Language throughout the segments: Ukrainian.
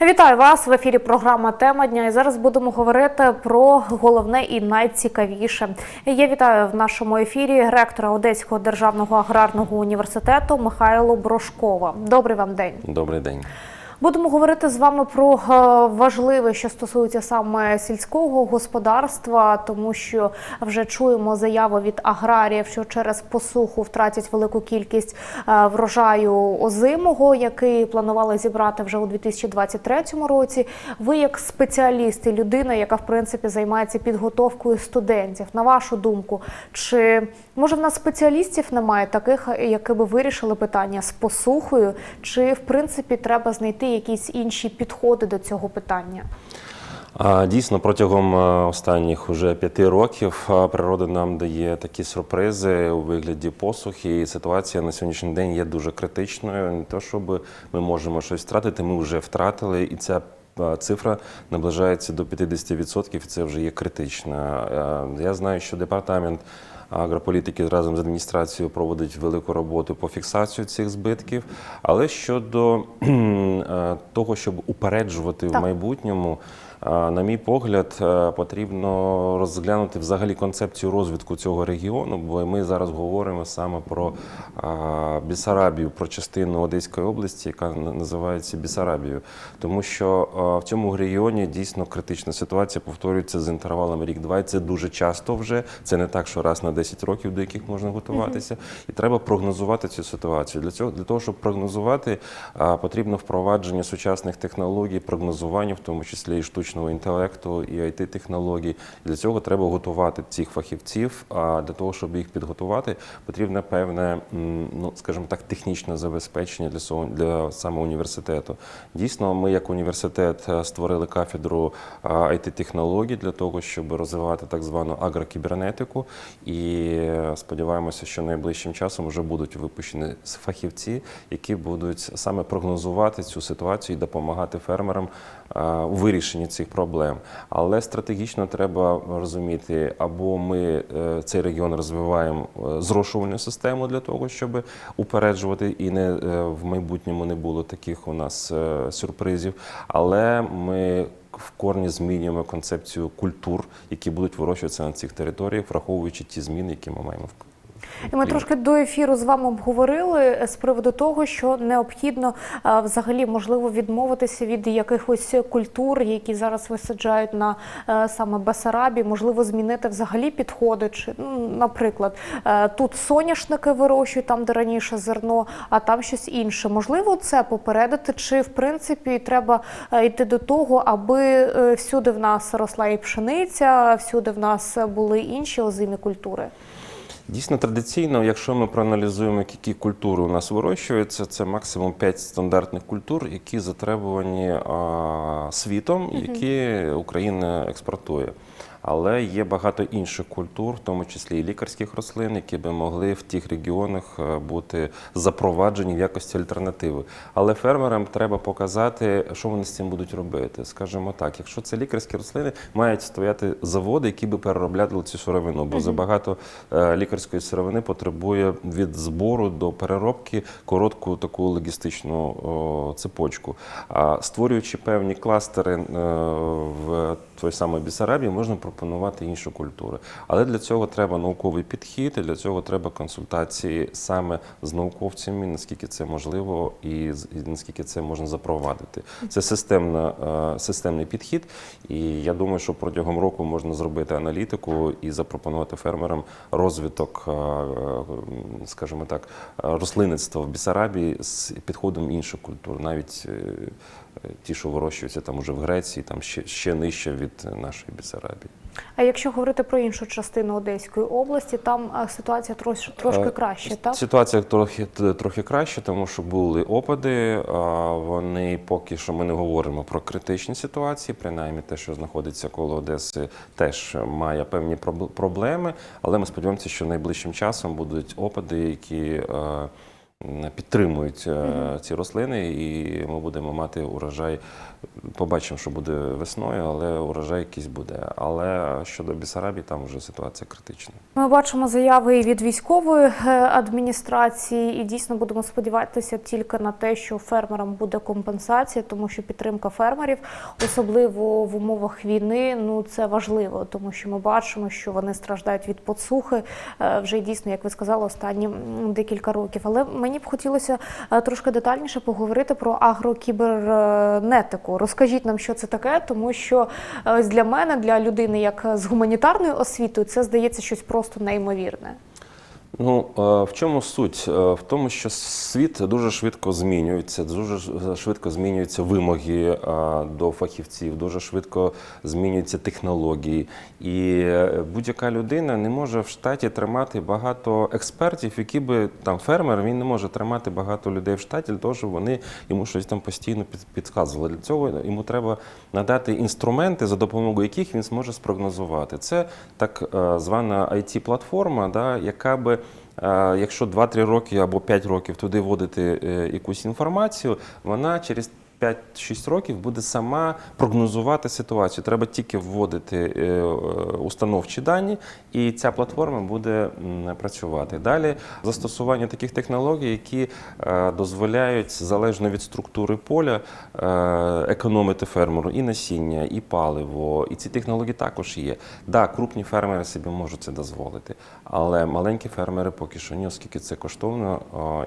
Вітаю вас в ефірі. Програма Тема дня. І зараз будемо говорити про головне і найцікавіше. Я вітаю в нашому ефірі ректора Одеського державного аграрного університету Михайло Брошкова. Добрий вам день. Добрий день. Будемо говорити з вами про е, важливе, що стосується саме сільського господарства, тому що вже чуємо заяву від аграріїв, що через посуху втратять велику кількість е, врожаю озимого, який планували зібрати вже у 2023 році. Ви, як спеціаліст і людина, яка в принципі займається підготовкою студентів, на вашу думку, чи може в нас спеціалістів немає таких, які би вирішили питання з посухою, чи в принципі треба знайти якісь інші підходи до цього питання? Дійсно, протягом е, останніх уже п'яти років е, природа нам дає такі сюрпризи у вигляді посухи. І ситуація на сьогоднішній день є дуже критичною. Не те, щоб ми можемо щось втратити, ми вже втратили, і ця е, цифра наближається до 50%, і це вже є критична. Я знаю, що департамент. Агрополітики разом з адміністрацією проводить велику роботу по фіксацію цих збитків. Але щодо е, того, щоб упереджувати Так. в майбутньому, на мій погляд, е, потрібно розглянути взагалі концепцію розвитку цього регіону, бо ми зараз говоримо саме про Бісарабію, про частину Одеської області, яка називається Бісарабією. Тому що в цьому регіоні дійсно критична ситуація повторюється з інтервалом рік-два. І це дуже часто вже. Це не так, що раз на 10 років, до яких можна готуватися. І треба прогнозувати цю ситуацію. Для цього для того, щоб прогнозувати, потрібно впровадження сучасних технологій, прогнозування, в тому числі і штучного інтелекту, і it технологій. Для цього треба готувати цих фахівців. А для того, щоб їх підготувати, потрібно певне, ну скажімо так, технічне забезпечення для для саме університету. Дійсно, ми як університет е, створили кафедру it технологій для того, щоб розвивати так звану агрокібернетику. І е, сподіваємося, що найближчим часом вже будуть випущені фахівці, які будуть саме прогнозувати цю ситуацію і допомагати фермерам у вирішенні цих проблем. Але стратегічно треба розуміти, або ми е, цей регіон розвиваємо е, зрошувальну систему для того, щоб упереджувати і не е, в майбутньому не було таких у нас сюрпризів. Але ми в корні змінюємо концепцію культур, які будуть вирощуватися на цих територіях, враховуючи ті зміни, які ми маємо в І ми трошки до ефіру з вами обговорили е, з приводу того, що необхідно е, взагалі можливо відмовитися від якихось культур, які зараз висаджають на е, саме Бесарабі, можливо, змінити взагалі підходи. Чи ну, наприклад, тут соняшники вирощують там, де раніше зерно, а там щось інше. Можливо, це попередити, чи в принципі треба йти до того, аби всюди в нас росла і пшениця, всюди в нас були інші озимі культури. Дійсно, традиційно, якщо ми проаналізуємо, які культури у нас вирощуються, це максимум 5 стандартних культур, які затребувані а, світом, які Україна експортує. Але є багато інших культур, в тому числі і лікарських рослин, які би могли в тих регіонах е, бути запроваджені в якості альтернативи. Але фермерам треба показати, що вони з цим будуть робити. Скажімо так, якщо це лікарські рослини, мають стояти заводи, які би переробляли цю сировину, бо забагато е, лікарської сировини потребує від збору до переробки коротку таку логістичну цепочку. А створюючи певні кластери е, в той самій Бісарабії, можна пропонувати інші культури. Але для цього треба науковий підхід, і для цього треба консультації саме з науковцями, наскільки це можливо, і, наскільки це можна запровадити. Це системна, е, системний підхід, і я думаю, що протягом року можна зробити аналітику і запропонувати фермерам розвиток, е, е, скажімо так, рослинництва в Бісарабії з підходом інших культур, навіть ті, що вирощуються там уже в Греції, там ще, ще нижче від нашої Бісарабії. А якщо говорити про іншу частину Одеської області, там е, ситуація трош, трошки Е, краще, так? Ситуація трохи трохи краще, тому що були опади. Вони поки що ми не говоримо про критичні ситуації. Принаймні, те, що знаходиться коло Одеси, теж має певні проб- проблеми. Але ми сподіваємося, що найближчим часом будуть опади, які е, підтримують е, ці рослини, і ми будемо мати урожай. Побачимо, що буде весною, але урожай якийсь буде. Але щодо Бісарабії, там вже ситуація критична. Ми бачимо заяви і від військової е, адміністрації, і дійсно будемо сподіватися тільки на те, що фермерам буде компенсація, тому що підтримка фермерів, особливо в умовах війни, ну це важливо, тому що ми бачимо, що вони страждають від подсухи е, вже дійсно, як ви сказали, останні декілька років. Але мені б хотілося е, трошки детальніше поговорити про агрокібернетику. Розкажіть нам, що це таке, тому що е, ось для мене, для людини, як з гуманітарною освітою, це здається щось просто неймовірне. Ну е, в чому суть? Е, В тому, що світ дуже швидко змінюється, дуже ж- швидко змінюються вимоги е, до фахівців, дуже швидко змінюються технології. І е, будь-яка людина не може в штаті тримати багато експертів, які би там фермер, він не може тримати багато людей в штаті для того, щоб вони йому щось там постійно під- підказували. Для цього йому треба надати інструменти, за допомогою яких він зможе спрогнозувати. Це так е, звана IT-платформа, да, яка би, е, якщо 2-3 роки або 5 років туди вводити е, якусь інформацію, вона через 5-6 років буде сама прогнозувати ситуацію. Треба тільки вводити е, е, установчі дані, і ця платформа буде працювати. Далі застосування таких технологій, які е, дозволяють залежно від структури поля економити фермеру і насіння, і паливо. І ці технології також є. Да, крупні фермери собі можуть це дозволити, але маленькі фермери поки що ні, оскільки це коштовно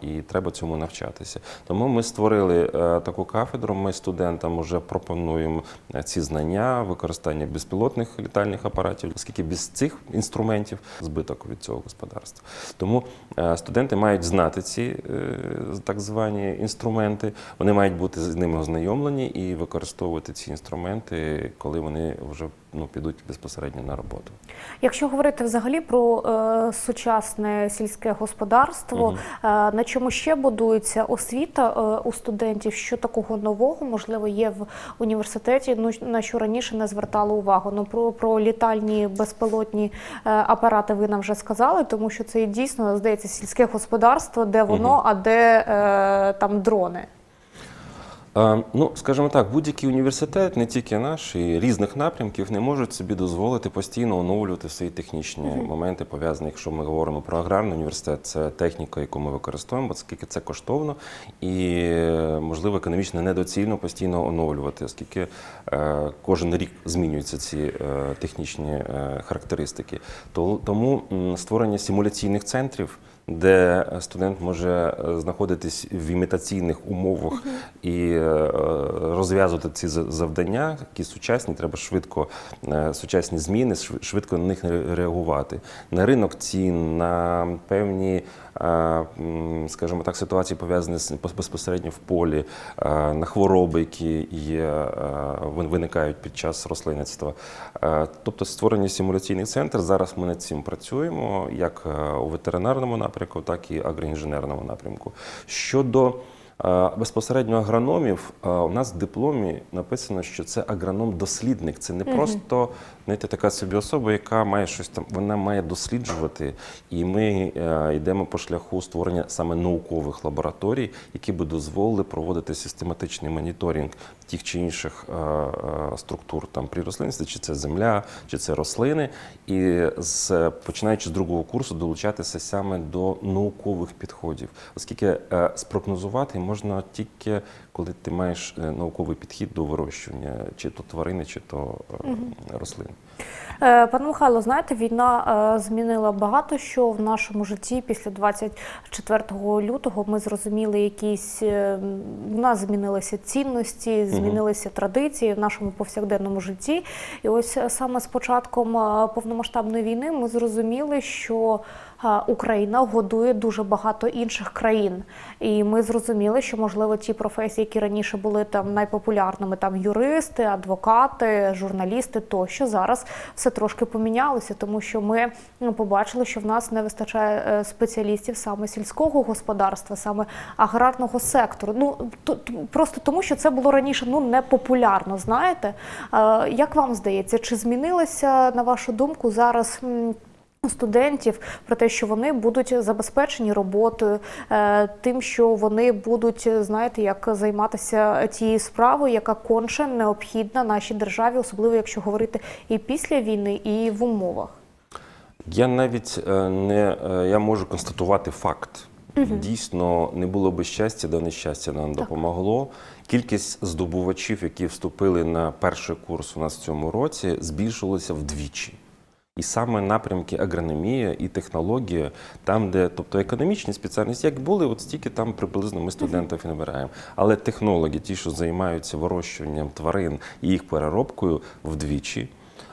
і треба цьому навчатися. Тому ми створили таку кафедру. Ми студентам вже пропонуємо е, ці знання, використання безпілотних літальних апаратів, оскільки без цих інструментів збиток від цього господарства. Тому е, студенти мають знати ці е, так звані інструменти. Вони мають бути з ними ознайомлені і використовувати ці інструменти, коли вони вже ну, підуть безпосередньо на роботу. Якщо говорити взагалі про е, сучасне сільське господарство, е, на чому ще будується освіта е, у студентів, що такого нового можливо є в університеті, ну на що раніше не звертали увагу. Ну про, про літальні безпілотні е, апарати ви нам вже сказали, тому що це дійсно здається сільське господарство, де воно, а де е, там дрони. Ну, скажімо так, будь-який університет, не тільки наш, і різних напрямків не можуть собі дозволити постійно оновлювати свої технічні моменти, пов'язані, якщо ми говоримо про аграрний університет, це техніка, яку ми використовуємо, оскільки це коштовно і, можливо, економічно недоцільно постійно оновлювати, оскільки е, кожен рік змінюються ці е, технічні е, характеристики. То- Тому створення симуляційних центрів де студент може е, знаходитись в імітаційних умовах і е, розв'язувати ці за- завдання, які сучасні, треба швидко е, сучасні зміни, швидко на них ре- реагувати. На ринок цін, на певні, е, скажімо так, ситуації пов'язані з пос- безпосередньо в полі, е, на хвороби, які є, е, виникають під час рослинництва. Е, Тобто створення симуляційний центр. Зараз ми над цим працюємо як е, у ветеринарному напрямку, так і агроінженерному напрямку. Щодо безпосередньо агрономів, у нас в дипломі написано, що це агроном-дослідник. Це не просто знаєте, така собі особа, яка має щось там, вона має досліджувати. І ми е, йдемо по шляху створення саме наукових лабораторій, які би дозволили проводити систематичний моніторинг тих чи інших е, е, структур там при рослинництві, чи це земля, чи це рослини, і з починаючи з другого курсу долучатися саме до наукових підходів, оскільки спрогнозувати можна тільки коли ти маєш е, науковий підхід до вирощування, чи то тварини, чи то е, рослин. Е, Пане Михайло, знаєте, війна змінила багато що в нашому житті. Після 24 лютого ми зрозуміли якісь в нас змінилися цінності, змінилися традиції в нашому повсякденному житті. І ось саме з початком повномасштабної війни ми зрозуміли, що Україна годує дуже багато інших країн, і ми зрозуміли, що можливо ті професії, які раніше були там найпопулярними, там юристи, адвокати, журналісти, тощо зараз все трошки помінялося, тому що ми ну, побачили, що в нас не вистачає е, спеціалістів саме сільського господарства, саме аграрного сектору. Ну то- то- просто тому, що це було раніше ну не популярно. Знаєте, Е, як вам здається, чи змінилося на вашу думку зараз? Студентів про те, що вони будуть забезпечені роботою, е, тим, що вони будуть, знаєте, як займатися тією справою, яка конче необхідна нашій державі, особливо якщо говорити і після війни, і в умовах. Я навіть е, не е, я можу констатувати факт. Дійсно, не було би щастя, да нещастя нам допомогло. Кількість здобувачів, які вступили на перший курс у нас в цьому році, збільшилася вдвічі. І саме напрямки агрономія і технологія, там, де тобто економічні спеціальності, як були, от стільки там приблизно ми студентів і набираємо. Але технологи, ті, що займаються вирощуванням тварин і їх переробкою, вдвічі,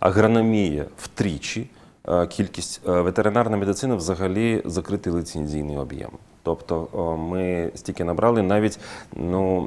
агрономія втричі. Е, Кількість е, ветеринарна медицина взагалі закритий ліцензійний об'єм. Тобто ми стільки набрали, навіть ну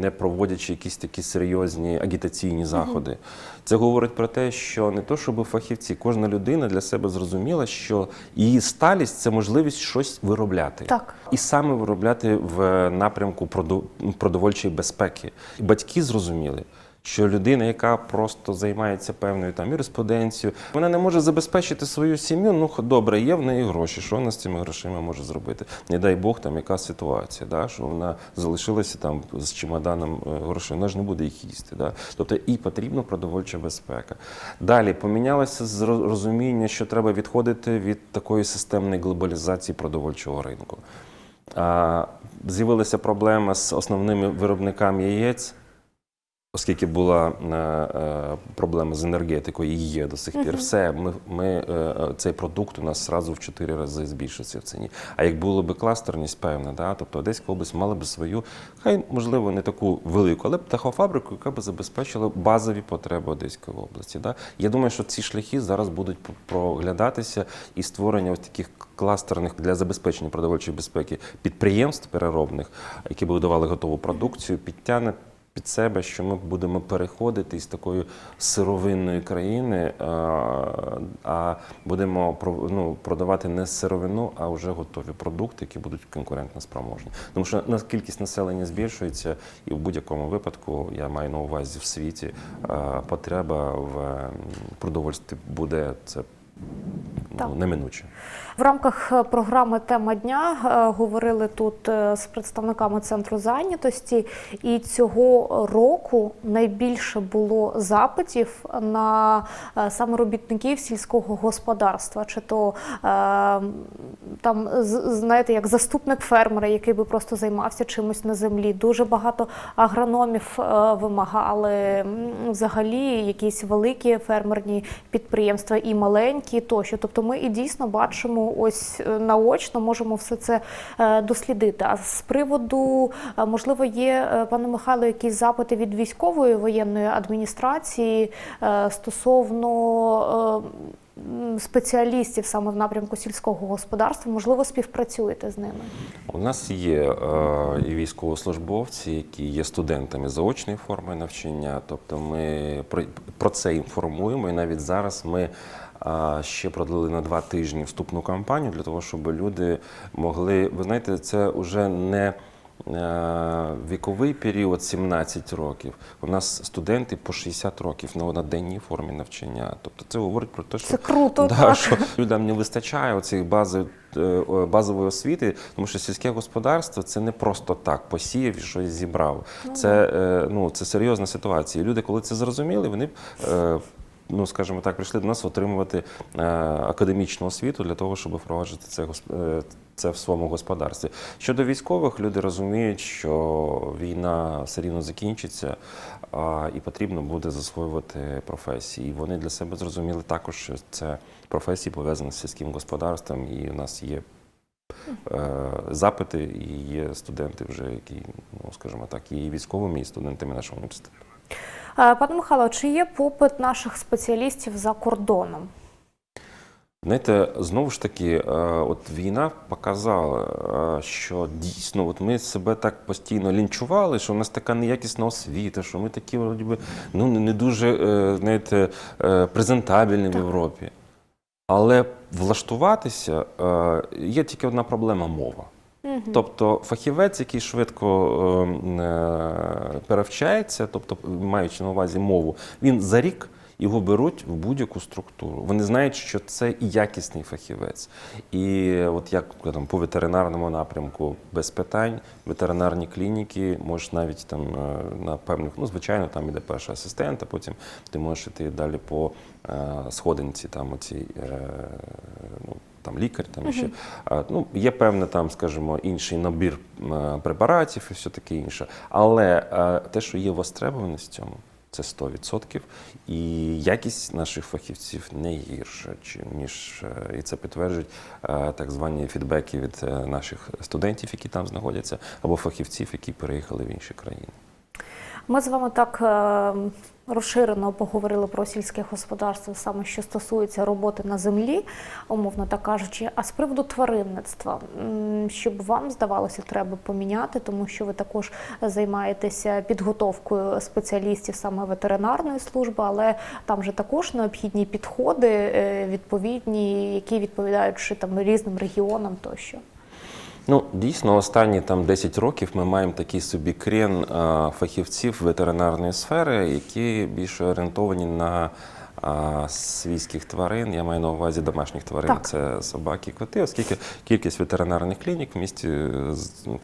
не проводячи якісь такі серйозні агітаційні заходи. Це говорить про те, що не то, щоб фахівці, кожна людина для себе зрозуміла, що її сталість це можливість щось виробляти. Так. І саме виробляти в напрямку проду- продовольчої безпеки. Батьки зрозуміли. Що людина, яка просто займається певною там юриспруденцією, вона не може забезпечити свою сім'ю. Ну добре, є в неї гроші. Що вона з цими грошима може зробити? Не дай Бог, там яка ситуація, да? що вона залишилася там з чемоданом е, грошей, вона ж не буде їх їсти. Да? Тобто і потрібна продовольча безпека. Далі помінялося розуміння, що треба відходити від такої системної глобалізації продовольчого ринку. А, З'явилася проблема з основними виробниками яєць. Оскільки була е, е, проблема з енергетикою і є до сих пір, все ми, ми е, цей продукт у нас зразу в 4 рази збільшився в ціні. А як було би кластерність, певна, да, тобто Одеська область мала би свою, хай можливо не таку велику, але птахофабрику, яка би забезпечила базові потреби Одеської області. Да. Я думаю, що ці шляхи зараз будуть проглядатися і створення ось таких кластерних для забезпечення продовольчої безпеки підприємств переробних, які б давали готову продукцію, підтягне під себе, що ми будемо переходити із такої сировинної країни, а, а будемо ну, продавати не сировину, а вже готові продукти, які будуть конкурентно спроможні. Тому що на кількість населення збільшується, і в будь-якому випадку я маю на увазі в світі потреба в продовольстві буде це. Ну, неминуче. В рамках е, програми Тема дня е, говорили тут е, з представниками центру зайнятості, і цього року найбільше було запитів на е, саме робітників сільського господарства, чи то там знаєте, як заступник фермера, який би просто займався чимось на землі. Дуже багато агрономів вимагали взагалі якісь великі фермерні підприємства і маленькі тощо. Тобто ми і дійсно бачимо ось е, наочно, можемо все це е, дослідити. А з приводу, е, можливо, є, пане Михайло, якісь запити від військової воєнної адміністрації стосовно. Спеціалістів саме в напрямку сільського господарства, можливо, співпрацюєте з ними. У нас є е, військовослужбовці, які є студентами заочної форми навчання. Тобто ми про, про це інформуємо. І навіть зараз ми ще продлили на два тижні вступну кампанію для того, щоб люди могли. Ви знаєте, це вже не. е, Віковий період 17 років. У нас студенти по 60 років на одноденній формі навчання. Тобто це говорить про те, що Це круто, Да, так. що людям не вистачає оцих бази, е, базової освіти, тому що сільське господарство це не просто так посіяв і щось зібрав. Це, е, ну, це серйозна ситуація. Люди, коли це зрозуміли, вони. Ну, скажімо так, прийшли до нас отримувати е, академічну освіту для того, щоб впроваджувати це, е, це в своєму господарстві. Щодо військових, люди розуміють, що війна все рівно закінчиться, а, і потрібно буде засвоювати професії. І вони для себе зрозуміли також, що це професії пов'язані з сільським господарством, і у нас є е, запити, і є студенти вже, які, ну скажімо так, і військовими, і студентами нашого університету. Пане Михайло, чи є попит наших спеціалістів за кордоном? Знаєте, знову ж таки, е, от війна показала, е, що дійсно, от ми себе так постійно лінчували, що в нас така неякісна освіта, що ми такі вроді би, ну, не дуже е, знаєте, презентабельні в Європі. Але влаштуватися є тільки одна проблема мова. Тобто фахівець, який швидко перевчається, тобто маючи на увазі мову, він за рік його беруть в будь-яку структуру. Вони знають, що це і якісний фахівець. І от як там по ветеринарному напрямку без питань, ветеринарні клініки, можеш навіть там е, на певних, ну звичайно, там іде перший асистент, а потім ти можеш іти далі по е, сходинці, там оцій. Е, ну, там лікар, там ще ну є певний там, скажімо, інший набір препаратів і все таке інше. Але те, що є востребованість в цьому, це 100%. І якість наших фахівців не гірша, ніж е, і це підтверджують е, так звані фідбеки від е, наших студентів, які там знаходяться, або фахівців, які переїхали в інші країни. Ми з вами так е, розширено поговорили про сільське господарство, саме що стосується роботи на землі, умовно так кажучи. А з приводу тваринництва, щоб вам здавалося, треба поміняти, тому що ви також займаєтеся підготовкою спеціалістів саме ветеринарної служби, але там же також необхідні підходи е, відповідні, які відповідають чи там різним регіонам тощо. Ну, дійсно, останні там 10 років ми маємо такий собі крен а, фахівців ветеринарної сфери, які більше орієнтовані на а, свійських тварин. Я маю на увазі домашніх тварин. Так. Це собаки, коти, оскільки кількість ветеринарних клінік в місті е,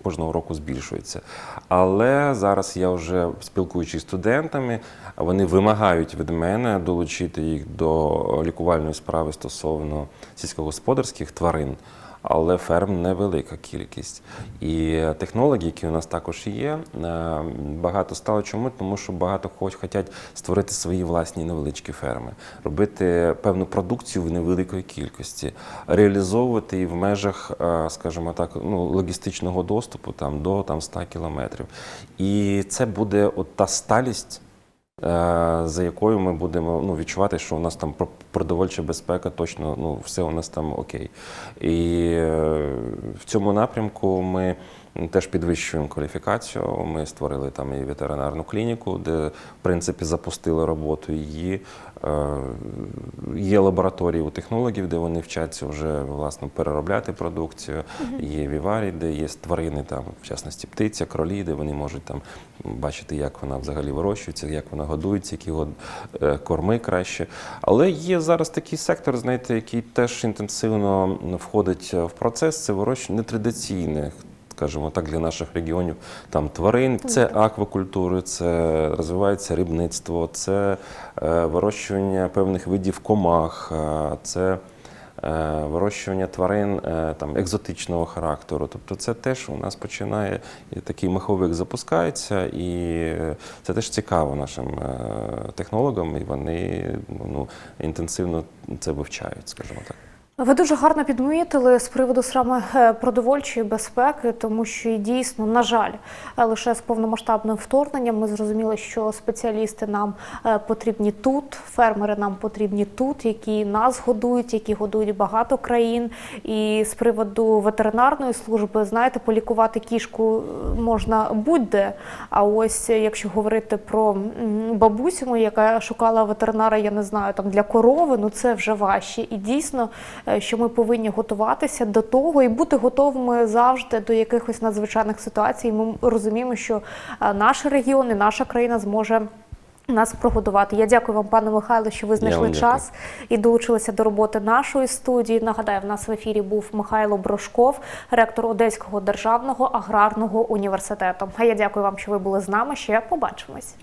кожного року збільшується. Але зараз я вже спілкуючись з студентами, вони вимагають від мене долучити їх до лікувальної справи стосовно сільськогосподарських тварин. Але ферм невелика кількість. І технології, які у нас також є, е, багато стало чому, тому що багато хоч хочуть створити свої власні невеличкі ферми, робити певну продукцію в невеликої кількості, реалізовувати її в межах, е, скажімо так, ну, логістичного доступу там, до там, 100 кілометрів. І це буде от та сталість. Е, За якою ми будемо ну, відчувати, що у нас там про- продовольча безпека точно ну, все у нас там окей. І е, в цьому напрямку ми теж підвищуємо кваліфікацію. Ми створили там і ветеринарну клініку, де в принципі запустили роботу її. Е, Є лабораторії у технологів, де вони вчаться вже власне переробляти продукцію. Є віварі, де є тварини, там, в частності птиця, кролі, де вони можуть там бачити, як вона взагалі вирощується, як вона годується, які год- е, корми краще. Але є зараз такий сектор, знаєте, який теж інтенсивно входить в процес. Це вирощування нетрадиційних. Скажімо так, для наших регіонів там тварин, це аквакультури, це розвивається рибництво, це е, вирощування певних видів комах, е, це е, вирощування тварин е, там, екзотичного характеру. Тобто це теж у нас починає такий маховик запускається, і це теж цікаво нашим е, технологам, і вони ну, інтенсивно це вивчають, скажімо так. Ви дуже гарно підмітили з приводу саме е, продовольчої безпеки, тому що дійсно, на жаль, е, лише з повномасштабним вторгненням ми зрозуміли, що спеціалісти нам е, потрібні тут, фермери нам потрібні тут, які нас годують, які годують багато країн. І з приводу ветеринарної служби, знаєте, полікувати кішку можна будь-де. А ось якщо говорити про бабусю, яка шукала ветеринара, я не знаю, там для корови, ну це вже важче. І дійсно, що ми повинні готуватися до того і бути готовими завжди до якихось надзвичайних ситуацій. Ми розуміємо, що е, наш регіон і наша країна зможе. Нас прогодувати. Я дякую вам, пане Михайло, що ви знайшли час і долучилися до роботи нашої студії. Нагадаю, в нас в ефірі був Михайло Брошков, ректор Одеського державного аграрного університету. А я дякую вам, що ви були з нами. Ще побачимось.